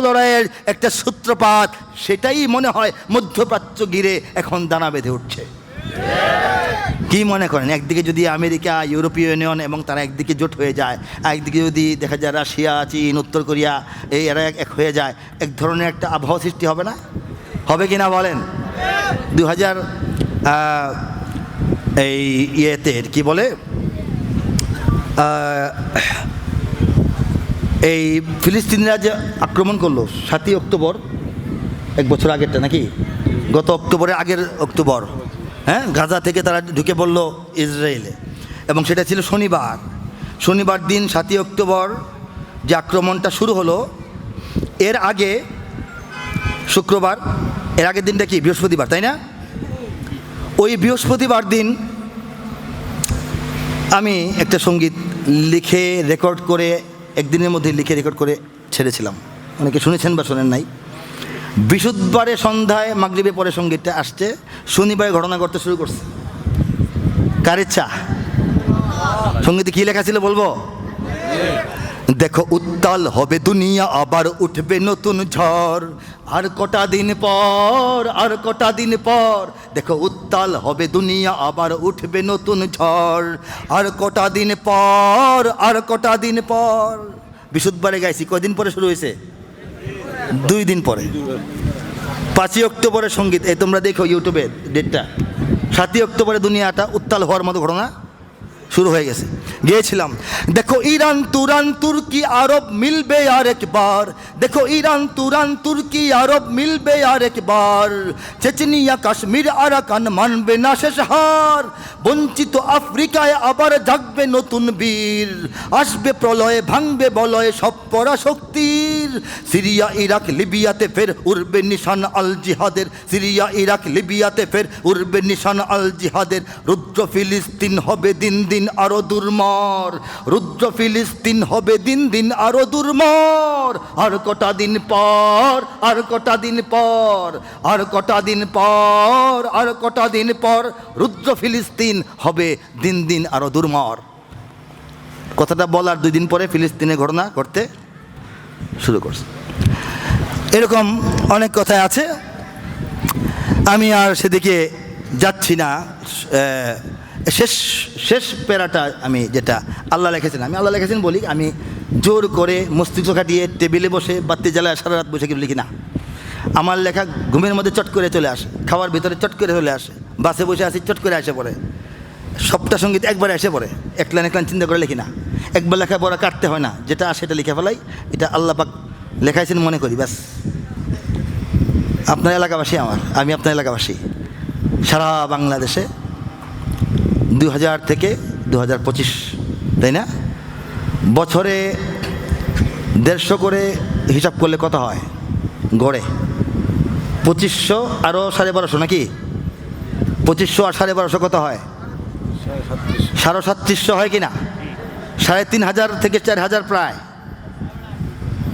লড়াইয়ের একটা সূত্রপাত, সেটাই মনে হয় মধ্যপ্রাচ্য ঘিরে এখন দানা বেঁধে উঠছে। কি মনে করেন? একদিকে যদি আমেরিকা, ইউরোপীয় ইউনিয়ন এবং তারা একদিকে জোট হয়ে যায় একদিকে যদি দেখা যায় রাশিয়া, চীন, উত্তর কোরিয়া, এই এরা এক- হয়ে যায়, এক ধরনের একটা আবহাওয়া সৃষ্টি হবে না? হবে কি না বলেন? দু হাজার এই ইয়েতে কি বলে? এই ফিলিস্তিনিরা যে আক্রমণ করল সাতই অক্টোবর, এক বছর আগেরটা নাকি? গত অক্টোবরের আগের অক্টোবর হ্যাঁ? গাজা থেকে তারা ঢুকে পড়ল ইসরায়েলে। এবং সেটা ছিল শনিবার। শনিবার দিন সাতই অক্টোবর যে আক্রমণটা শুরু হলো, এর আগে শুক্রবার, এর আগের দিনটা কি? বৃহস্পতিবার, তাই না? ওই বৃহস্পতিবার দিন আমি একটা সংগীত লিখে রেকর্ড করে একদিনের মধ্যে লিখে রেকর্ড করে ছেড়েছিলাম। অনেকে শুনেছেন বা শোনেন নাই। বৃহস্পতিবারে সন্ধ্যায় মাগরীবে পরে সঙ্গীতটা আসছে। শনিবারে ঘটনা করতে শুরু করছে। কার ইচ্ছা? সঙ্গীতে কী লেখা ছিল বলব? দেখো উত্তাল হবে দুনিয়া, আবার উঠবে নতুন ঝড়। আর কটা দিন পর, আর কটা দিন পর, দেখো উত্তাল হবে দুনিয়া, আবার উঠবে নতুন ঝড়। আর কটা দিন পর, আর কটা দিন পর। বিশুদ্ধবারে গাইছি, কয়দিন পরে শুরু হয়েছে? দুই দিন পরে। পাঁচই অক্টোবরের সংগীত, এই তোমরা দেখো ইউটিউবে ডেটটা। সাতই অক্টোবরে দুনিয়াটা উত্তাল হওয়ার মতো ঘটনা। শুরু হয়ে গেছে। গিয়েছিলাম। দেখো, ইরান, তুরান, তুর্কি, আরব মিলবে আর একবার। দেখো, ইরান, তুরান, তুর্কি, আরব মিলবে আর একবার। চেচনিয়া, কাশ্মীর, আরাকান মানবে না শেষ হার। বঞ্চিত আফ্রিকায় আবার জাগবে নতুন বীর। আসবে প্রলয়ে, ভাঙবে বলয়ে সব পরাশক্তির। সিরিয়া, ইরাক, লিবিয়াতে ফের উড়বে নিশান আল জিহাদের সিরিয়া, ইরাক, লিবিয়াতে ফের উড়বে নিশান আল জিহাদের রুদ্র ফিলিস্তিন হবে দিন দিন আরও দুর্মর। রুদ্র ফিলিস্তিন হবে দিন দিন আরও দুর্মর। আর কটা দিন পর, আর কটা দিন পর, আর কটা দিন পর, আর কটা দিন পর রুদ্র ফিলিস্তিন হবে দিন দিন আরও দুর্মর। কথাটা বলার দুই দিন পরে ফিলিস্তিনের ঘটনা ঘটতে শুরু করছে। এরকম অনেক কথাই আছে। আমি আর সেদিকে যাচ্ছি না। শেষ শেষ প্যারাটা আমি যেটা আল্লাহ লিখেছেন, আমি আল্লাহ লিখেছেন বলি, আমি জোর করে মস্তিষ্ক খাটিয়ে টেবিলে বসে বাতি জ্বালায় সারা রাত বসে কিছু লিখি না। আমার লেখা ঘুমের মধ্যে চট করে চলে আসে, খাওয়ার ভিতরে চট করে চলে আসে, বাসে বসে আসি চট করে আসে পড়ে। সবটা সংগীত একবার এসে পড়ে এক লাইন এক লাইন চিন্তা করে লিখি না। একবার লেখা পড়া কাটতে হয় না, যেটা আসে এটা লিখে ফেলাই, এটা আল্লাহ পাক লেখাইছেন মনে করি, ব্যাস। আপনার এলাকাবাসী আমার, আমি আপনার এলাকাবাসী। সারা বাংলাদেশে দু হাজার থেকে দু হাজার পঁচিশ, তাই না? বছরে দেড়শো করে হিসাব করলে কত হয়? গড়ে। পঁচিশশো আরও সাড়ে বারোশো নাকি? পঁচিশশো আর সাড়ে বারোশো কত হয়? সাড়ে সাতত্রিশশো হয় কি না সাড়ে তিন হাজার থেকে চার হাজার প্রায়।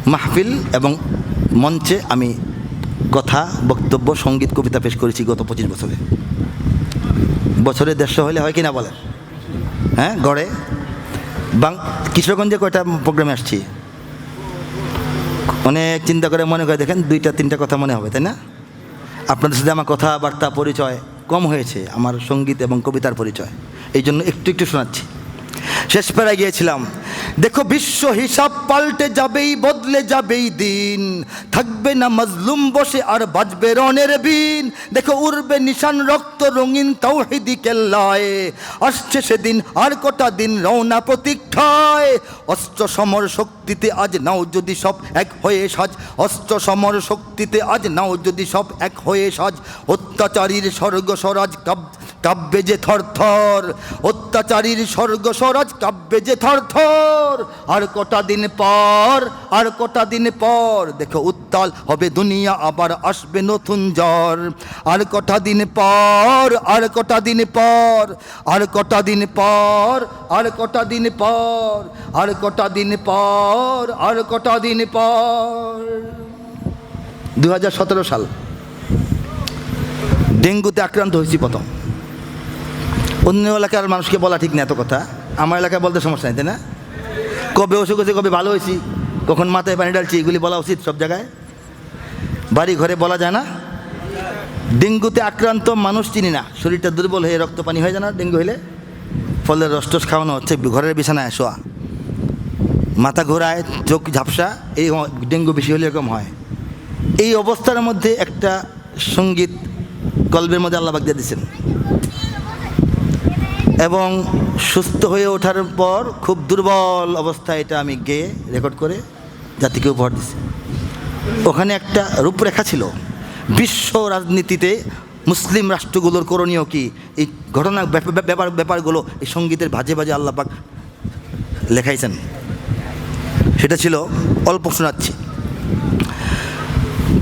মাহফিল এবং মঞ্চে আমি কথা, বক্তব্য, সংগীত, কবিতা পেশ করেছি গত পঁচিশ বছরে। বছরে দেড়শো হলে হয় কি না বলেন? হ্যাঁ গড়ে? বাং কিশোরগঞ্জে কয়টা প্রোগ্রামে আসছি? অনেক চিন্তা করে মনে করে দেখেন, দুইটা, তিনটা কথা মনে হবে, তাই না? আপনাদের সাথে আমার কথাবার্তা পরিচয় কম হয়েছে, আমার সংগীত এবং কবিতার পরিচয়। এই জন্য একটু একটু শোনাচ্ছি। শেষ পেরায় গিয়েছিলাম। দেখো বিশ্ব হিসাব পাল্টে যাবেই, বদলে যাবেই দিন। থাকবে না মজলুম বসে আর বাজবে রনের বিন। দেখো উড়বে নিশান রক্ত রঙিন তৌহিদি কেল্লায়। আসছে সেদিন আর কটা দিন রওনা প্রতীক্ষায়। অস্ত্র সমর শক্তিতে আজ নাও যদি সব এক হয়ে সাজ। অস্ত্র সমর শক্তিতে আজ নাও যদি সব এক হয়ে সাজ। অত্যাচারীর স্বর্গ স্বরাজ কাব- কাব্যে যে থর থর অত্যাচারীর স্বর্গ স্বরাজ কাব্যে যে থর থর। আর কটা দিন পর, আর কটা দিন পর, দেখো উত্তাল হবে দুনিয়া, আবার আসবে নতুন জ্বর। আর কটা দিন পর, আর কটা দিন পর, আর কটা দিন পর, আর কটা দিন পর, আর কটা দিন পর, আর কটা দিন পর। দু সাল। ডেঙ্গুতে আক্রান্ত হয়েছি প্রথম। অন্য এলাকার মানুষকে বলা ঠিক না এত কথা। আমার এলাকায় বলতে সমস্যা নেই, তাই না? কবে অসুখ হয়েছে, কবে ভালো হয়েছি, কখন মাথায় পানি ঢালছি, এগুলি বলা উচিত সব জায়গায়? বাড়ি ঘরে বলা যায় না? ডেঙ্গুতে আক্রান্ত মানুষ চিনি না। শরীরটা দুর্বল হয়ে রক্ত পানি হয়ে যায় না ডেঙ্গু হলে ফলের রসটস খাওয়ানো হচ্ছে, ঘরের বিছানায় শোয়া। মাথা ঘোরায়, চোখ ঝাপসা, এই ডেঙ্গু বেশি হলে এরকম হয়। এই অবস্থার মধ্যে একটা সংগীত কল্পের মধ্যে আল্লাহ দিয়ে দিচ্ছেন এবং সুস্থ হয়ে ওঠার পর খুব দুর্বল অবস্থায় এটা আমি গেয়ে রেকর্ড করে জাতিকে উপহার দিচ্ছি ওখানে একটা রূপরেখা ছিল। বিশ্ব রাজনীতিতে মুসলিম রাষ্ট্রগুলোর করণীয় কি? এই ঘটনা ব্যাপ- ব্যাপার, ব্যাপারগুলো এই সঙ্গীতের ভাজে ভাজে আল্লাহ পাক লেখাইছেন। সেটা ছিল অল্প শোনাচ্ছি।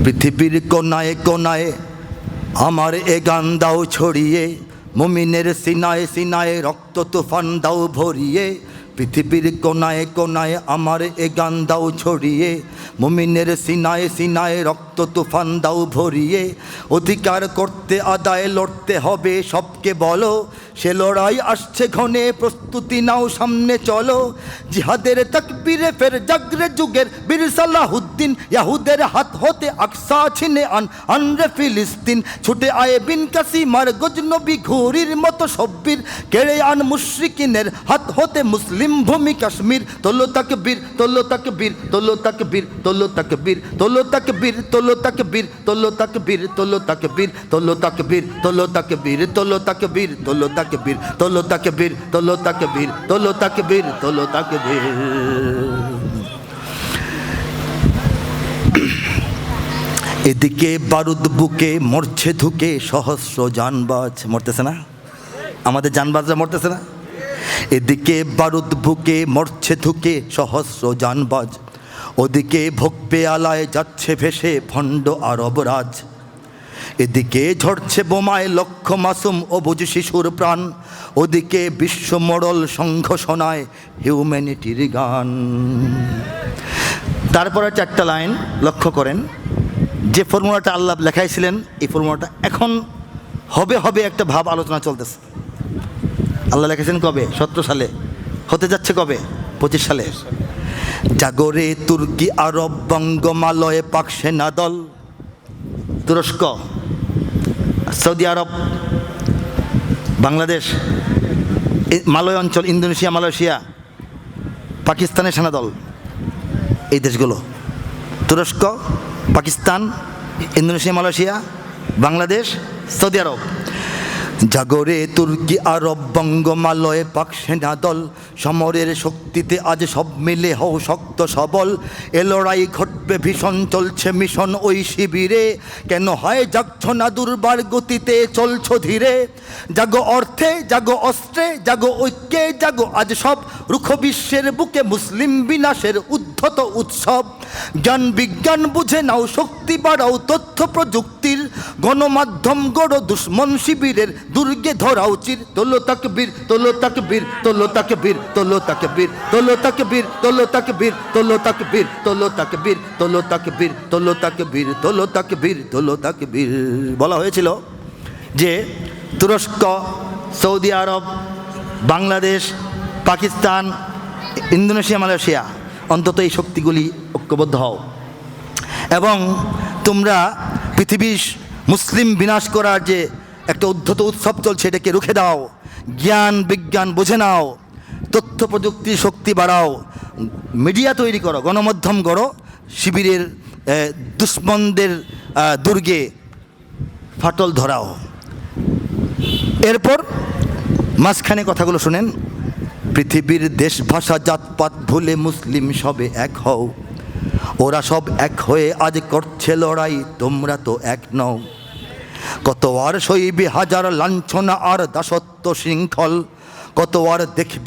পৃথিবীর কোনায় কোনায় আমার এ গান দাও ছড়িয়ে মুমিনের সিনায় সিনায় রক্ত তুফান দাও ভরিয়ে, পৃথিবীর কোনায় কোনায় আমার এ গান দাও ছড়িয়ে, মুমিনের সিনায় সিনায় রক্ত তুফান দাও ভরিয়ে, অধিকার করতে, আদায় লড়তে হবে সবকে বলো। সে লড়াই আসছে ঘনে, প্রস্তুতি নাও সামনে চলো। জিহাদের তকবীরে ফের জাগরে যুগের বীর সালাহুদ্দিন, ইয়াহুদের হাত হতে আকসা ছিনে আন, আনরে ফিলিস্তিন। ছুটে আয়ে বিন কাসিমার গজনবী ঘুরির মতো সব্বির। কেড়ে আন মুশরিকিনের হাত হতে মুসলিম ভূমি কাশ্মীর। তোলো তাকবীর তোলো তাকবীর তোলো তাকবীর তোলো তাকবীর তোলো তাকবীর, তোলো তাকবীর তোলো তাকবীর তোলো তাকবীর তোলো তাকবীর তোলো তাকবীর তোলো তাকবীর তোলো তাকবীর তোলো তাকবীর তোলো তাকবীর তোলো তাকবীর তোলো তাকবীর এদিকে বারুদ বুকে মরছে ধুকে সহস্র যানবাজ মরতেছে না আমাদের যানবাজরা মরতেছে না এদিকে বারুদ বুকে মরছে ধুকে সহস্র যানবাজ ওদিকে ভোগ পেয়ালায় যাচ্ছে ভেসে ভণ্ড আরবরাজ এদিকে ঝরছে বোমায় লক্ষ মাসুম ও অবুজ শিশুর প্রাণ। ওদিকে বিশ্ব মডল সংঘ শোনায় হিউম্যানিটির গান। তারপরে চারটা লাইন, লক্ষ্য করেন, যে ফর্মুলাটা আল্লাহ লেখাইছিলেন, এই ফর্মুলাটা এখন হবে হবে একটা ভাব আলোচনা চলতেছে। আল্লাহ লেখেছেন কবে? সতেরো সালে। হতে যাচ্ছে কবে? পঁচিশ সালে। জাগরে তুর্কি আরব বঙ্গমালয়ে পাক সেনা দল। তুরস্ক, সৌদি আরব, বাংলাদেশ মালয় অঞ্চল, ইন্দোনেশিয়া, মালয়েশিয়া, পাকিস্তানের সেনাদল এই দেশগুলো। তুরস্ক, Pakistan, Indonesia, Malaysia, Bangladesh, Saudi Arab. জাগরে তুর্কি আরব বঙ্গমালয়ে পাক সেনা দল, সমরের শক্তিতে আজ সব মিলে হও শক্ত সবল। এ লড়াই ঘটবে, ভীষণ চলছে মিশন ওই শিবিরে। কেন হয় যাচ্ছ না দুর্বার গতিতে, চলছ ধীরে। জাগো অর্থে, জাগো অস্ত্রে, জাগো ঐক্যে, জাগো আজ সব রুখ বিশ্বের বুকে মুসলিম বিনাশের উদ্ধত উৎসব জ্ঞান বিজ্ঞান বুঝে নাও শক্তি বাড়াও তথ্য প্রযুক্তির গণমাধ্যম গড় দুশ্মন শিবিরের দুর্গে ধরা চির তোলো তাকে বীর তোলো তাকে বীর তোলো তাকে বীর তোলো তাকে বীর তোলো তাকে বীর তোলো তাকে বীর তোলো তাকে বীর তোলো তাকে বীর তোলো তাকে বীর তোলো তাকে বীর তোলো তাকে বীর তোলো তাকে বীর বলা হয়েছিল যে তুরস্ক Saudi Arab Bangladesh Pakistan Indonesia Malaysia অন্তত এই শক্তিগুলি ঐক্যবদ্ধ হও। এবং তোমরা পৃথিবীর মুসলিম বিনাশ করার যে একটা উদ্ধত উৎসব চলছে এটাকে রুখে দাও। জ্ঞান, বিজ্ঞান বুঝে নাও। তথ্য প্রযুক্তির শক্তি বাড়াও। মিডিয়া তৈরি করো, গণমাধ্যম গড়ো। শিবিরের দুশ্মনদের দুর্গে ফাটল ধরাও। এরপর মাঝখানে কথাগুলো শুনেন। পৃথিবীর দেশ ভাষা জাতপাত ভুলে মুসলিম সবে এক হও। ওরা সব এক হয়ে আজ করছে লড়াই, তোমরা তো এক নও। কত আর সইবে হাজার লাঞ্ছনা আর দাসত্ব শৃঙ্খল, কত আর দেখবে